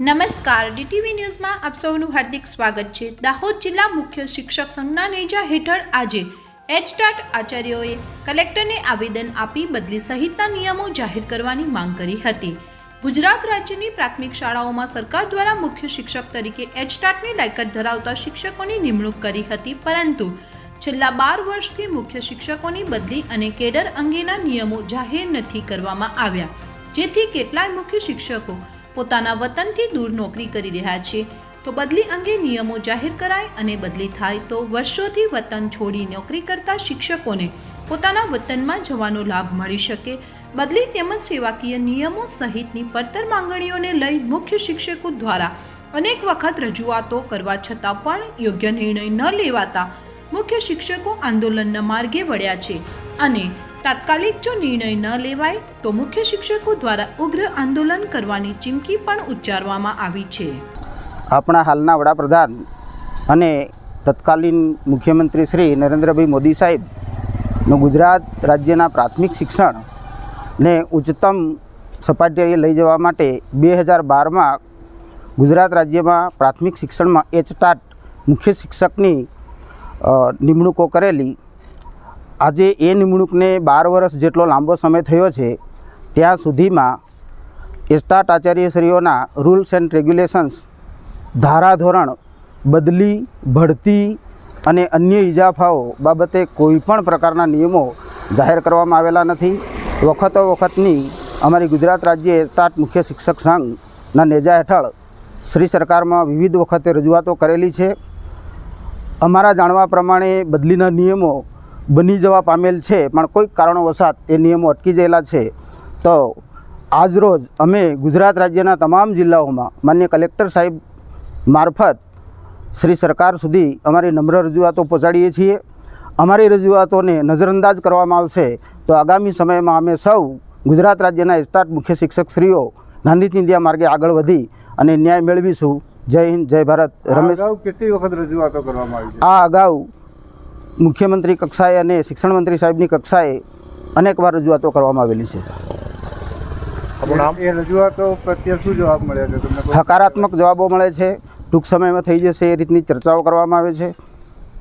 નમસ્કાર. ડીટીવી ન્યૂઝમાં આપ સૌનું હાર્દિક સ્વાગત છે. દાહોદ જિલ્લા મુખ્ય શિક્ષક સંઘના નેજા હેઠળ આજે એચટાટ આચાર્યોએ કલેક્ટરને આવેદન આપી બદલી સહિતના નિયમો જાહેર કરવાની માંગ કરી હતી. ગુજરાત રાજ્યની પ્રાથમિક શાળાઓમાં સરકાર દ્વારા મુખ્ય શિક્ષક તરીકે એચટાટની લાયકાત ધરાવતા શિક્ષકોની નિમણૂક કરી હતી, પરંતુ છેલ્લા બાર વર્ષથી મુખ્ય શિક્ષકોની બદલી અને કેડર અંગેના નિયમો જાહેર નથી કરવામાં આવ્યા, જેથી કેટલાય મુખ્ય શિક્ષકો પોતાના વતનથી દૂર નોકરી કરી રહ્યા છે. તો બદલી અંગે નિયમો જાહેર કરાય અને બદલી થાય તો વર્ષોથી વતન છોડી નોકરી કરતા શિક્ષકોને પોતાના વતનમાં જવાનો લાભ મળી શકે. બદલી તેમજ સેવાકીય નિયમો સહિતની પડતર માંગણીઓને લઈ મુખ્ય શિક્ષકો દ્વારા અનેક વખત રજૂઆતો કરવા છતાં પણ યોગ્ય નિર્ણય ન લેવાતા મુખ્ય શિક્ષકો આંદોલનના માર્ગે વળ્યા છે અને તાત્કાલિક જો નિર્ણય ન લેવાય, તો મુખ્ય શિક્ષકો દ્વારા ઉગ્ર આંદોલન કરવાની ચીમકી પણ ઉચ્ચારવામાં આવી છે. આપણા હાલના વડાપ્રધાન અને તત્કાલીન મુખ્યમંત્રી શ્રી નરેન્દ્રભાઈ મોદી સાહેબનું ગુજરાત રાજ્યના પ્રાથમિક શિક્ષણને ઉચ્ચતમ સપાટીએ લઈ જવા માટે બે હજાર બારમાં ગુજરાત રાજ્યમાં પ્રાથમિક શિક્ષણમાં એચટાટ મુખ્ય શિક્ષકની નિમણૂકો કરેલી આજે એ નિમણૂકને બાર વર્ષ જેટલો લાંબો સમય થયો છે, ત્યાં સુધીમાં એસ્ટાટ આચાર્યશ્રીઓના રૂલ્સ એન્ડ રેગ્યુલેશન્સ, ધારાધોરણ, બદલી ભરતી અને અન્ય ઇજાફાઓ બાબતે કોઈપણ પ્રકારના નિયમો જાહેર કરવામાં આવેલા નથી. વખતો વખતની અમારી ગુજરાત રાજ્ય એસ્ટાટ મુખ્ય શિક્ષક સંઘના નેજા હેઠળ શ્રી સરકારમાં વિવિધ વખતે રજૂઆતો કરેલી છે. અમારા જાણવા પ્રમાણે બદલીના નિયમો બની જવા પામેલ છે પણ કોઈક કારણોવશાત એ નિયમો અટકી ગયેલા છે. તો આજરોજ અમે ગુજરાત રાજ્યના તમામ જિલ્લાઓમાં માન્ય કલેક્ટર સાહેબ મારફત શ્રી સરકાર સુધી અમારી નમ્ર રજૂઆતો પહોંચાડીએ છીએ. અમારી રજૂઆતોને નજરઅંદાજ કરવામાં આવશે તો આગામી સમયમાં અમે સૌ ગુજરાત રાજ્યના એસ્ટાટ મુખ્ય શિક્ષકશ્રીઓ ગાંધી ચિંધ્યા માર્ગે આગળ વધી અને ન્યાય મેળવીશું. જય હિન્દ જય ભારત. રમેશ કેટલી વખત રજૂઆતો કરવામાં આવી આ અગાઉ મુખ્યમંત્રી કક્ષાએ અને શિક્ષણ મંત્રી સાહેબની કક્ષાએ અનેકવાર રજૂઆતો કરવામાં આવેલી છે. એ રજૂઆતો પ્રત્યે શું જવાબ મળ્યા છે? હકારાત્મક જવાબો મળે છે. ટૂંક સમયમાં થઈ જશે એ રીતની ચર્ચાઓ કરવામાં આવે છે.